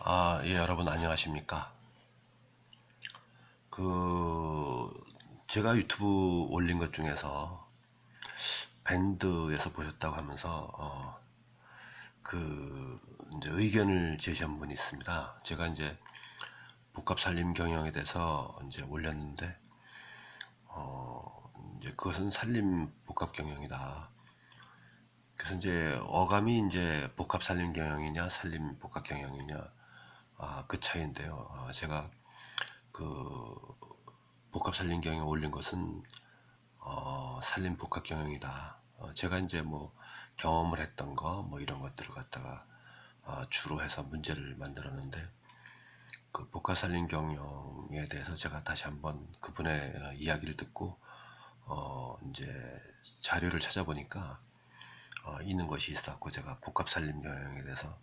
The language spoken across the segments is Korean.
아, 예, 여러분 안녕하십니까? 그 제가 유튜브 올린 것 중에서 밴드에서 보셨다고 하면서 어, 그 이제 의견을 제시한 분이 있습니다. 제가 이제 복합 살림 경영에 대해서 이제 올렸는데 어, 이제 그것은 살림 복합 경영이다. 그래서 이제 어감이 이제 복합 살림 경영이냐 살림 복합 경영이냐 아, 그 차이인데요. 어, 제가 그 복합 살림 경영에 올린 것은 어, 살림 복합 경영이다. 어, 제가 이제 뭐 경험을 했던 거 뭐 이런 것들을 갖다가 어, 주로 해서 문제를 만들었는데 그 복합 살림 경영에 대해서 제가 다시 한번 그분의 어, 이야기를 듣고 어, 이제 자료를 찾아보니까 어, 있는 것이 있었고 제가 복합 살림 경영에 대해서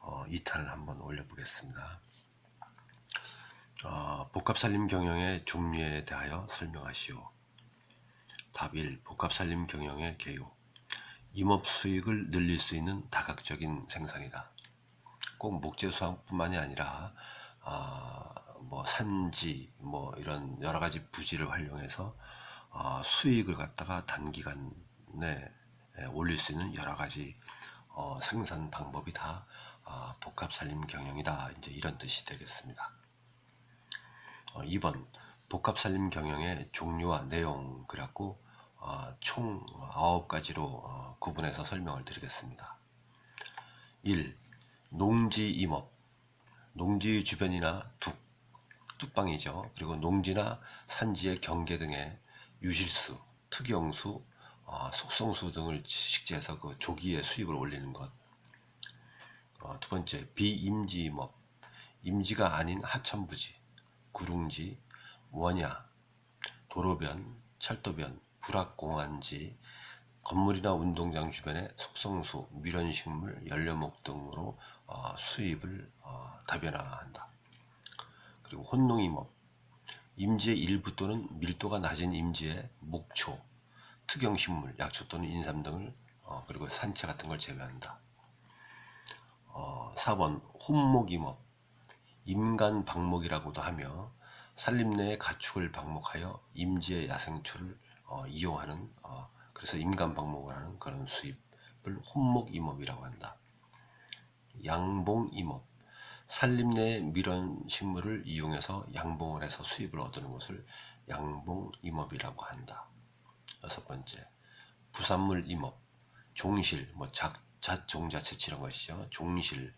어, 2탄을 한번 올려보겠습니다. 어, 복합 살림 경영의 종류에 대하여 설명하시오. 답 1. 복합 살림 경영의 개요. 임업 수익을 늘릴 수 있는 다각적인 생산이다. 꼭 목재 수확뿐만이 아니라 아, 뭐 산지 뭐 이런 여러 가지 부지를 활용해서 아, 수익을 갖다가 단기간에 에, 올릴 수 있는 여러 가지 어, 생산 방법이 다 아, 복합 살림 경영이다. 이제 이런 뜻이 되겠습니다. 어, 2번 복합 살림 경영의 종류와 내용 그래갖고 어, 총 9가지로 어, 구분해서 설명을 드리겠습니다. 1. 농지 임업 농지 주변이나 둑, 뚝방이죠. 그리고 농지나 산지의 경계 등의 유실수, 특영수, 어, 속성수 등을 식재해서 그 조기에 수입을 올리는 것. 어, 두 번째, 비임지 임업. 임지가 아닌 하천부지, 구릉지, 원야, 도로변, 철도변, 불악공원지, 건물이나 운동장 주변의 속성수, 밀원식물, 연료목 등으로 어, 수입을 어, 다변화한다. 그리고 혼농임업, 임지의 일부 또는 밀도가 낮은 임지의 목초, 특영식물, 약초 또는 인삼 등을 어, 그리고 산채 같은 걸 제외한다. 어, 4번 혼목임업, 임간 방목이라고도 하며 산림 내의 가축을 방목하여 임지의 야생초를 어, 이용하는 어, 그래서 임간 방목을 하는 그런 수입을 혼목임업이라고 한다. 양봉임업 산림 내의 밀원 식물을 이용해서 양봉을 해서 수입을 얻는 것을 양봉임업이라고 한다. 여섯 번째 부산물 임업 종실 뭐 작, 잣종자채 이런 것이죠. 종실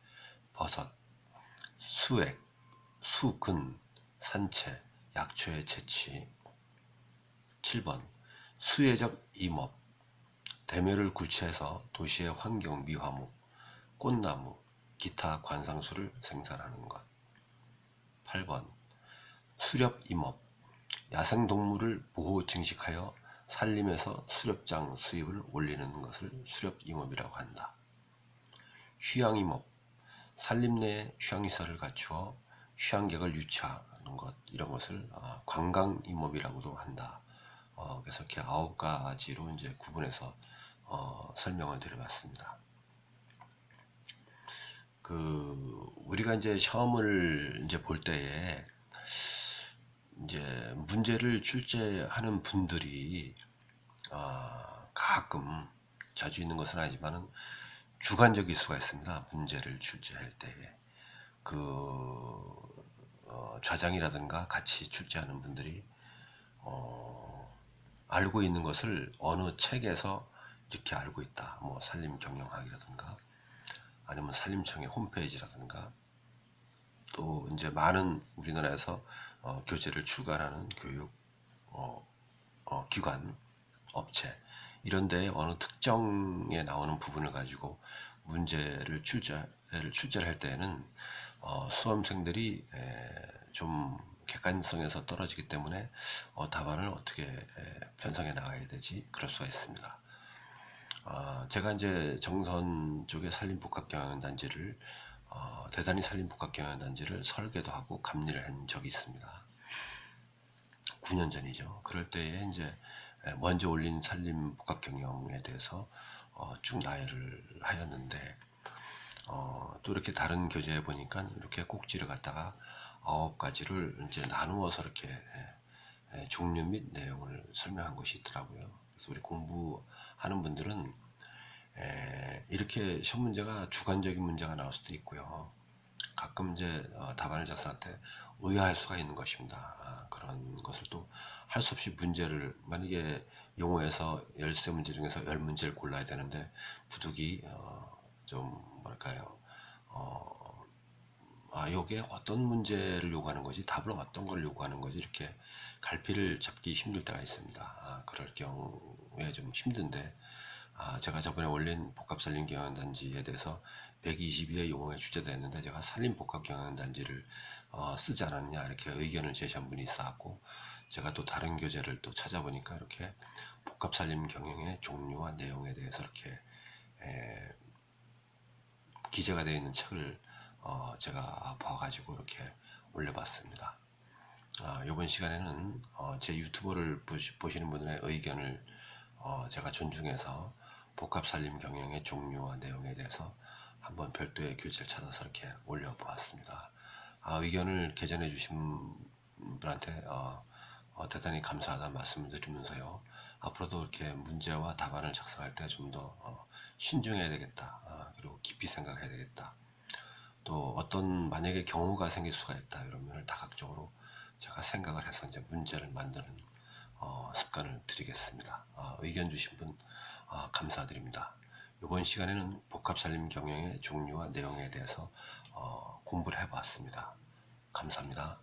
버섯 수액 수근 산채 약초의 채취 7번. 수혜적 임업. 대묘를 굴치해서 도시의 환경 미화목 꽃나무 기타 관상수를 생산하는 것. 8번. 수렵 임업. 야생동물을 보호 증식하여 산림에서 수렵장 수입을 올리는 것을 수렵 임업이라고 한다. 휴양임업 산림 내에 휴양시설을 갖추어 휴양객을 유치하는 것 이런 것을 어, 관광임업이라고도 한다. 어, 그래서 이렇게 아홉 가지로 이제 구분해서 어, 설명을 드려봤습니다. 그 우리가 이제 시험을 이제 볼 때에 이제 문제를 출제하는 분들이 아, 가끔 자주 있는 것은 아니지만은 주관적일 수가 있습니다. 문제를 출제할 때에 그 어, 좌장이라든가 같이 출제하는 분들이 어, 알고 있는 것을 어느 책에서 이렇게 알고 있다. 뭐 산림 경영학이라든가 아니면 산림청의 홈페이지라든가 또 이제 많은 우리나라에서 어, 교재를 출간하는 교육 어, 어, 기관, 업체 이런 데에 어느 특정에 나오는 부분을 가지고 문제를 출제를 출제를 할 때에는 어, 수험생들이 에, 좀 객관성에서 떨어지기 때문에 어, 답안을 어떻게 에, 편성해 나가야 되지 그럴 수가 있습니다. 어, 제가 이제 정선 쪽에 산림복합경영단지를 어, 대단히 산림복합경영단지를 설계도 하고 감리를 한 적이 있습니다. 9년 전이죠. 그럴 때에 이제 먼저 올린 산림복합경영에 대해서 어, 쭉 나열을 하였는데 어, 또 이렇게 다른 교재에 보니까 이렇게 꼭지를 갖다가 아홉 가지를 이제 나누어서 이렇게 예, 예, 종류 및 내용을 설명한 것이 있더라고요. 그래서 우리 공부하는 분들은 에, 이렇게 시험 문제가 주관적인 문제가 나올 수도 있고요. 가끔 이제 어, 답안을 작성할 때 의아할 수가 있는 것입니다. 아, 그런 것을 또 할 수 없이 문제를 만약에 용어에서 13문제 중에서 10문제를 골라야 되는데 부득이 어, 좀 뭐랄까요 어, 아 요게 어떤 문제를 요구하는 거지 답을 어떤 걸 요구하는 거지 이렇게 갈피를 잡기 힘들 때가 있습니다. 아, 그럴 경우에 좀 힘든데 아, 제가 저번에 올린 복합살림 경영단지에 대해서 122의 용어에 주제도 했는데 제가 살림 복합 경영단지를 어, 쓰지 않았냐 이렇게 의견을 제시한 분이 있어갖고 제가 또 다른 교재를 또 찾아보니까 이렇게 복합살림 경영의 종류와 내용에 대해서 이렇게 에, 기재가 되어 있는 책을 어, 제가 봐가지고 이렇게 올려봤습니다. 아, 이번 시간에는 어, 제 유튜브를 보시, 보시는 분들의 의견을 어, 제가 존중해서 복합살림 경영의 종류와 내용에 대해서 한번 별도의 교재를 찾아서 이렇게 올려보았습니다. 아, 의견을 개전해 주신 분한테 어, 어, 대단히 감사하다는 말씀을 드리면서요. 앞으로도 이렇게 문제와 답안을 작성할 때 좀더 어, 신중해야 되겠다. 아, 그리고 깊이 생각해야 되겠다. 또 어떤 만약에 경우가 생길 수가 있다. 이런 면을 다각적으로 제가 생각을 해서 이제 문제를 만드는 어, 습관을 드리겠습니다. 어, 의견 주신 분 어, 감사드립니다. 이번 시간에는 복합살림 경영의 종류와 내용에 대해서 어, 공부를 해봤습니다. 감사합니다.